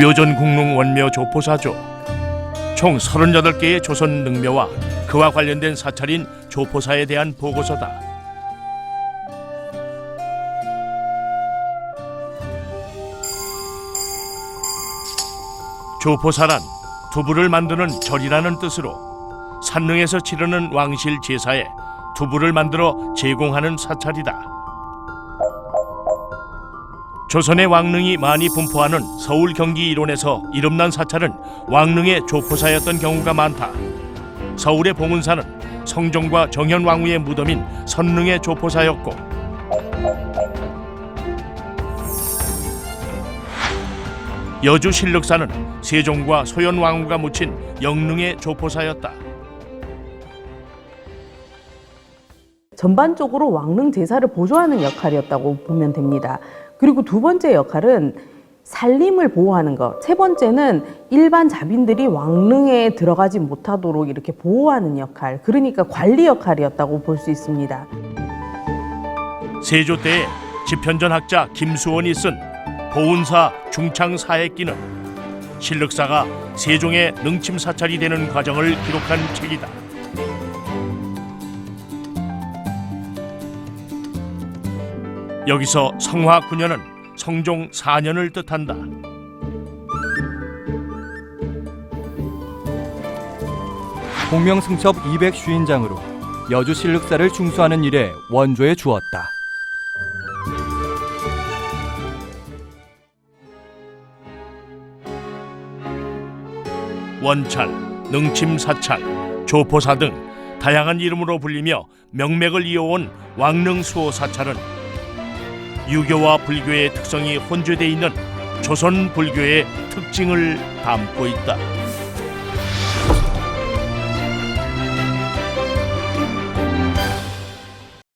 묘전 국릉 원묘 조포사조 총 38개의 조선 능묘와 그와 관련된 사찰인 조포사에 대한 보고서다. 조포사란 두부를 만드는 절이라는 뜻으로 산릉에서 치르는 왕실 제사에 두부를 만들어 제공하는 사찰이다. 조선의 왕릉이 많이 분포하는 서울 경기 일원에서 이름난 사찰은 왕릉의 조포사였던 경우가 많다. 서울의 봉은사는 성종과 정현 왕후의 무덤인 선릉의 조포사였고 여주 신륵사는 세종과 소현 왕후가 묻힌 영릉의 조포사였다. 전반적으로 왕릉 제사를 보조하는 역할이었다고 보면 됩니다. 그리고 두 번째 역할은 살림을 보호하는 것. 세 번째는 일반 자빈들이 왕릉에 들어가지 못하도록 이렇게 보호하는 역할. 그러니까 관리 역할이었다고 볼 수 있습니다. 세조 때에 집현전 학자 김수원이 쓴 보은사 중창사액기는 신륵사가 세종의 능침 사찰이 되는 과정을 기록한 책이다. 여기서 성화 9년은 성종 4년을 뜻한다. 공명승첩 200주인장으로 여주 신륵사를 중수하는 일에 원조해 주었다. 원찰, 능침 사찰, 조포사 등 다양한 이름으로 불리며 명맥을 이어온 왕릉 수호 사찰은 유교와 불교의 특성이 혼재돼 있는 조선 불교의 특징을 담고 있다.